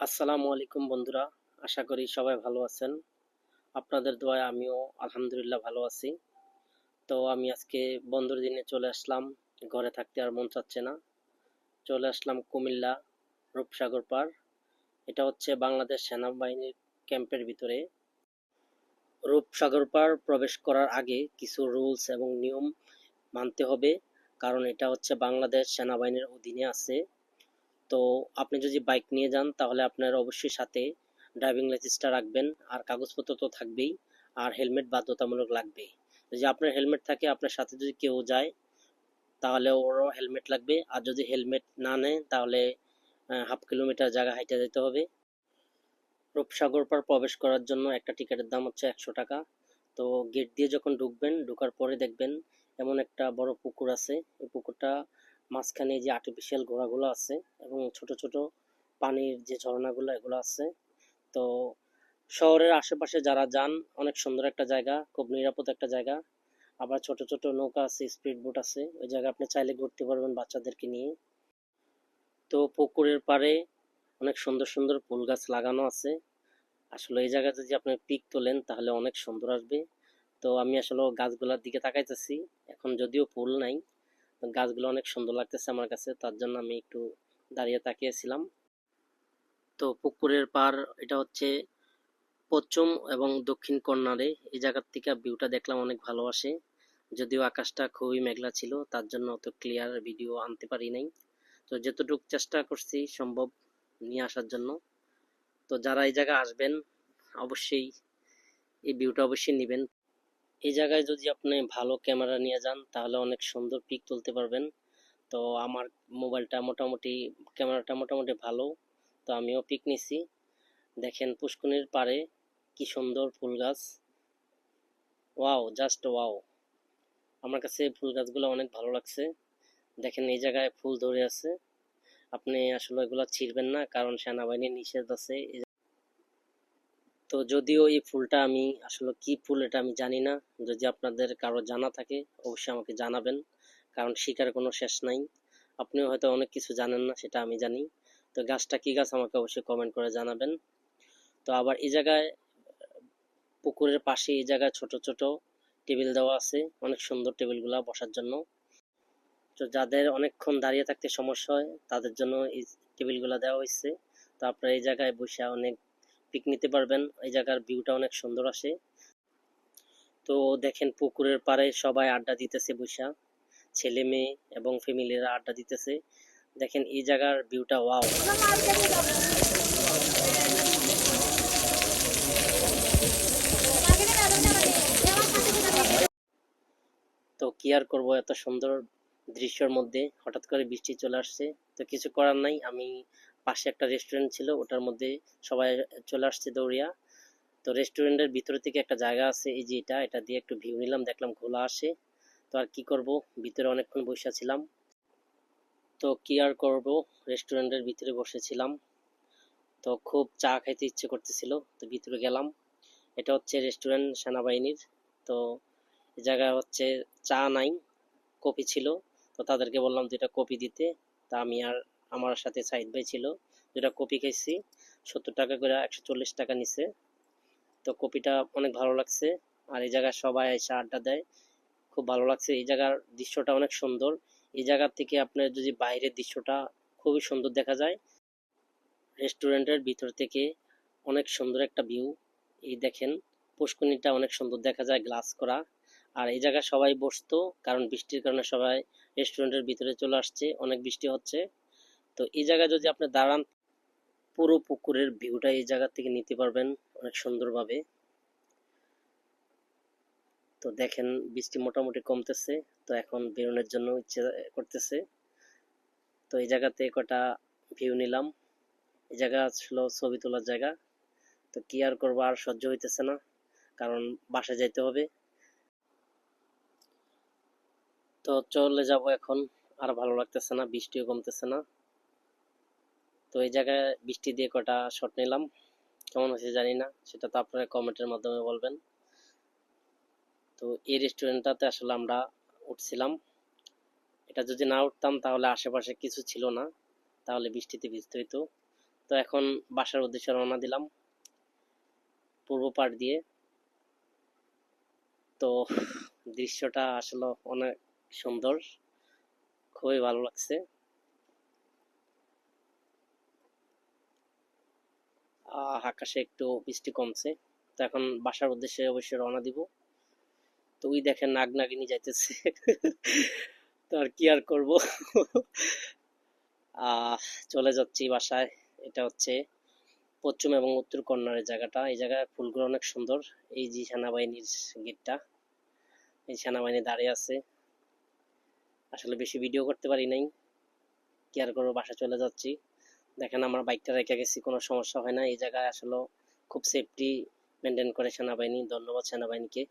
আসসালামু আলাইকুম বন্ধুরা, আশা করি সবাই ভালো আছেন। আপনাদের দোয়ায় আমিও আলহামদুলিল্লাহ ভালো আছি। তো আমি আজকে বন্ধুর দিনে চলে আসলাম, ঘরে থাকতে আর মন চাচ্ছে না। চলে আসলাম কুমিল্লা রূপসাগর পার। এটা হচ্ছে বাংলাদেশ সেনাবাহিনীর ক্যাম্পের ভিতরে। রূপসাগর পার প্রবেশ করার আগে কিছু রুলস এবং নিয়ম মানতে হবে, কারণ এটা হচ্ছে বাংলাদেশ সেনাবাহিনীর অধীনে আছে। তো আপনি যদি বাইক নিয়ে যান, তাহলে আপনার অবশ্যই সাথে ড্রাইভিং লাইসেন্সটা রাখবেন। আর কাগজপত্র তো থাকবেই, আর হেলমেট বাধ্যতামূলক লাগবেই। যদি আপনার হেলমেট থাকে, আপনার সাথে যদি কেউ যায়, তাহলে ওরও হেলমেট লাগবে। আর যদি হেলমেট না নেয়, তাহলে হাফ কিলোমিটার জায়গা হাইটে যেতে হবে। রূপসাগর পার প্রবেশ করার জন্য একটা টিকিটের দাম হচ্ছে একশো টাকা। তো গেট দিয়ে যখন ঢুকবেন, ঢোকার পরে দেখবেন এমন একটা বড় পুকুর আছে। এই পুকুরটা মাঝখানে যে আর্টিফিশিয়াল ঘোড়াগুলো আছে এবং ছোট ছোট পানির যে ঝর্ণাগুলো, এগুলো আছে। তো শহরের আশেপাশে যারা যান, অনেক সুন্দর একটা জায়গা, খুব নিরাপদ একটা জায়গা। আবার ছোট ছোট নৌকা আছে স্পিড বোট আছে, ওই জায়গায় আপনি চাইলে ঘুরতে পারবেন বাচ্চাদেরকে নিয়ে। তো পুকুরের পাড়ে অনেক সুন্দর সুন্দর ফুল গাছ লাগানো আছে। আসলে এই জায়গায় যদি আপনি পিক তোলেন, তাহলে অনেক সুন্দর আসবে। তো আমি আসলে গাছগুলোর দিকে তাকাইতেছি। এখন যদিও ফুল নাই গাছগুলো অনেক সুন্দর লাগতেছে আমার কাছে, তার জন্য আমি একটু দাঁড়িয়ে তাকিয়েছিলাম। তো পুকুরের পার এটা হচ্ছে পশ্চিম এবং দক্ষিণ কর্নারে, এই জায়গার থেকে ভিউটা দেখলাম অনেক ভালোবাসে। যদিও আকাশটা খুবই মেঘলা ছিল, তার জন্য অত ক্লিয়ার ভিডিও আনতে পারি নাই। তো যতটুকু চেষ্টা করছি সম্ভব নিয়ে আসার জন্য। তো যারা এই জায়গায় আসবেন, অবশ্যই এই ভিউটা অবশ্যই নেবেন। এই জায়গায় যদি আপনি ভালো ক্যামেরা নিয়ে যান, তাহলে অনেক সুন্দর পিক তুলতে পারবেন। তো আমার মোবাইলটা মোটামুটি, ক্যামেরাটা মোটামুটি ভালো, তো আমিও পিক নিছি। দেখেন পুষ্কুনির পারে কি সুন্দর ফুল গাছ। Wow, just wow. আমার কাছে ফুল গাছগুলো অনেক ভালো লাগছে। দেখেন এই জায়গায় ফুল ধরে আছে। আপনি আসলে এগুলো ছিঁড়বেন না, কারণ সেনাবাহিনীর নিষেধ আছে। তো যদিও এই ফুলটা আমি আসলে কি ফুল এটা আমি জানি না। যদি আপনাদের কারও জানা থাকে, অবশ্যই আমাকে জানাবেন, কারণ শিকার কোনো শেষ নাই। আপনিও হয়তো অনেক কিছু জানেন না, সেটা আমি জানি। তো গাছটা কি গাছ আমাকে অবশ্যই কমেন্ট করে জানাবেন। তো আবার এই জায়গায়, পুকুরের পাশে এই জায়গায় ছোট ছোট টেবিল দেওয়া আছে। অনেক সুন্দর টেবিলগুলা বসার জন্য। তো যাদের অনেকক্ষণ দাঁড়িয়ে থাকতে সমস্যা হয়, তাদের জন্য এই টেবিলগুলো দেওয়া হয়েছে তো আপনারা এই জায়গায় বসে অনেক পিক নিতে পারবেন। এই জায়গার ভিউটা অনেক সুন্দর আসে। তো দেখেন পুকুরের পাড়ে সবাই আড্ডা দিতেছে বৈশা ছেলে মেয়ে এবং ফ্যামিলিরা আড্ডা দিতেছে। দেখেন এই জায়গার ভিউটা ওয়াও। তো কি আর করব এত সুন্দর দৃশ্যের মধ্যে? হঠাৎ করে বৃষ্টি চলে আসছে। তো কিছু করার নাই। আমি পাশে একটা রেস্টুরেন্ট ছিল, ওটার মধ্যে সবাই চলে আসছে দৌড়িয়া। তো রেস্টুরেন্টের ভিতরে থেকে একটা জায়গা আছে, এই যে এটা এটা দিয়ে একটু ভিউ নিলাম, দেখলাম খোলা আসে। তো আর কি করব? ভিতরে অনেকক্ষণ বসে ছিলাম। তো কি আর করব? রেস্টুরেন্টের ভিতরে বসেছিলাম। তো খুব চা খাইতে ইচ্ছে করতেছিল, তো ভিতরে গেলাম। এটা হচ্ছে রেস্টুরেন্ট সেনাবাহিনীর। তো এই জায়গায় হচ্ছে চা নাই কপি ছিল। তো তাদেরকে বললাম দুইটা কপি দিতে। তা আমি আর আমার সাথে সাইদ ভাই ছিল, যেটা কপি খাইছি। সত্তর টাকা করে একশো চল্লিশ টাকা নিছে। তো কপিটা অনেক ভালো লাগছে। আর এই জায়গায় সবাই এসে আড্ডা দেয়। খুব ভালো লাগছে। এই জায়গার দৃশ্যটা অনেক সুন্দর। এই জায়গা থেকে আপনার যদি বাইরের দৃশ্যটা খুবই সুন্দর দেখা যায়, রেস্টুরেন্টের ভিতর থেকে অনেক সুন্দর একটা ভিউ। এই দেখেন পুষ্কনিটা অনেক সুন্দর দেখা যায় গ্লাস করা। আর এই জায়গায় সবাই বসতো, কারণ বৃষ্টির কারণে সবাই রেস্টুরেন্টের ভিতরে চলে আসছে। অনেক বৃষ্টি হচ্ছে। তো এই জায়গায় যদি আপনি দাঁড়ান, পুরো পুকুরের ভিউটা এই জায়গা থেকে নিতে পারবেন অনেক সুন্দরভাবে। তো দেখেন, বৃষ্টি মোটামুটি কমতেছে, তো এখন বেরোনোর জন্য ইচ্ছে করতেছে। তো এই জায়গাতে কটা ভিউ নিলাম। এই জায়গা ছিল ছবি তোলার জায়গা। তো কি আর করব, আর সহ্য হইতেছে না, কারণ বাসা যাইতে হবে। তো চলে যাব এখন, আর ভালো লাগতেছে না, বৃষ্টিও কমতেছে না। তো এই জায়গায় বৃষ্টি দিয়ে কটা শট নিলাম। কেমন হয়েছে জানি না, সেটা তো আপনারা কমেন্টের মাধ্যমে বলবেন। তো এই রেস্টুরেন্টটাতে আসলে আমরা উঠছিলাম। এটা যদি না উঠতাম তাহলে আশেপাশে কিছু ছিল না, তাহলে বৃষ্টিতে ভিজতে হইতো। তো এখন বাসার উদ্দেশ্যে রওনা দিলাম, পূর্ব পাড় দিয়ে। তো দৃশ্যটা আসলে অনেক সুন্দর, খুবই ভালো লাগছে। আকাশে একটু বৃষ্টি কমছে। তো এখন বাসার উদ্দেশ্যে অবশ্যই রওনা দিব। তো ওই দেখেন নাগ নাগিনী যাইতেছে। তো আর কি আর করব? চলে যাচ্ছি বাসায়। এটা হচ্ছে পশ্চিম এবং উত্তর কর্নারের জায়গাটা। এই জায়গায় ফুলগুলো অনেক সুন্দর। এই যে সেনাবাহিনীর গেটটা, এই সেনাবাহিনী দাঁড়িয়ে আছে। আসলে বেশি ভিডিও করতে পারি নাই। কি আর করব? বাসা চলে যাচ্ছি। দেখেন আমার বাইকটা রেখে গেছি, কোনো সমস্যা হয় না। এই জায়গায় আসলে খুব সেফটি মেনটেন করে সেনাবাহিনী, ধন্যবাদ সেনাবাহিনীকে।